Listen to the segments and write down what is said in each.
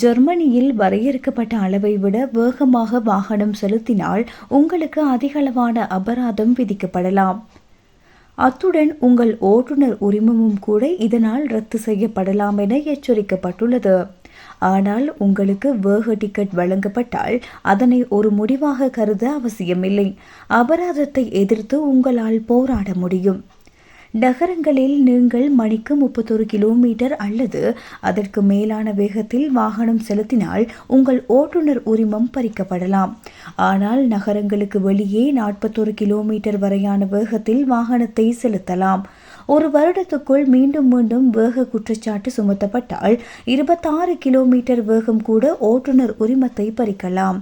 ஜெர்மனியில் வரையறுக்கப்பட்ட அளவை விட வேகமாக வாகனம் செலுத்தினால் உங்களுக்கு அதிகளவான அபராதம் விதிக்கப்படலாம். அத்துடன் உங்கள் ஓட்டுநர் உரிமமும் கூட இதனால் ரத்து செய்யப்படலாம் என எச்சரிக்கப்பட்டுள்ளது. ஆனால் உங்களுக்கு வேக டிக்கெட் வழங்கப்பட்டால் அதனை ஒரு முடிவாக கருத அவசியமில்லை. அபராதத்தை எதிர்த்து உங்களால் போராட முடியும். நகரங்களில் நீங்கள் மணிக்கு முப்பத்தொரு கிலோமீட்டர் அல்லது அதற்கு மேலான வேகத்தில் வாகனம் செலுத்தினால் உங்கள் ஓட்டுநர் உரிமம் பறிக்கப்படலாம். ஆனால் நகரங்களுக்கு வெளியே நாற்பத்தொரு கிலோமீட்டர் வரையான வேகத்தில் வாகனத்தை செலுத்தலாம். ஒரு வருடத்துக்குள் மீண்டும் மீண்டும் வேக குற்றச்சாட்டு சுமத்தப்பட்டால் இருபத்தாறு கிலோமீட்டர் வேகம் கூட ஓட்டுநர் உரிமத்தை பறிக்கலாம்.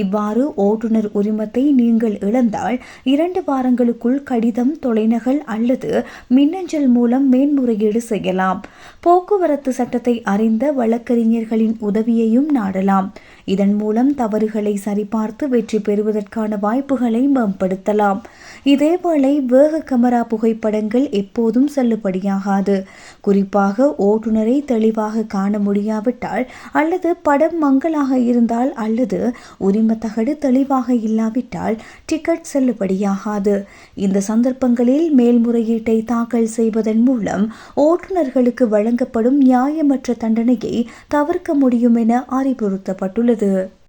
இவ்வாறு ஓட்டுநர் உரிமத்தை நீங்கள் இழந்தால் இரண்டு வாரங்களுக்குள் கடிதம் தொலைநகல் அல்லது மின்னஞ்சல் மூலம் மேன்முறையீடு செய்யலாம். போக்குவரத்து சட்டத்தை அறிந்த வழக்கறிஞர்களின் உதவியையும் நாடலாம். இதன் மூலம் தவறுகளை சரிபார்த்து வெற்றி பெறுவதற்கான வாய்ப்புகளை மேம்படுத்தலாம். இதேவேளை வேக கமரா புகைப்படங்கள் எப்போதும் செல்லுபடியாகாது. குறிப்பாக ஓட்டுநரை தெளிவாக காண முடியாவிட்டால் அல்லது படம் மங்கலாக இருந்தால் அல்லது உரிமத்தகடு தெளிவாக இல்லாவிட்டால் டிக்கெட் செல்லுபடியாகாது. இந்த சந்தர்ப்பங்களில் மேல்முறையீட்டை தாக்கல் செய்வதன் மூலம் ஓட்டுநர்களுக்கு வழங்கப்படும் நியாயமற்ற தண்டனையை தவிர்க்க முடியும் என அறிவுறுத்தப்பட்டுள்ளது.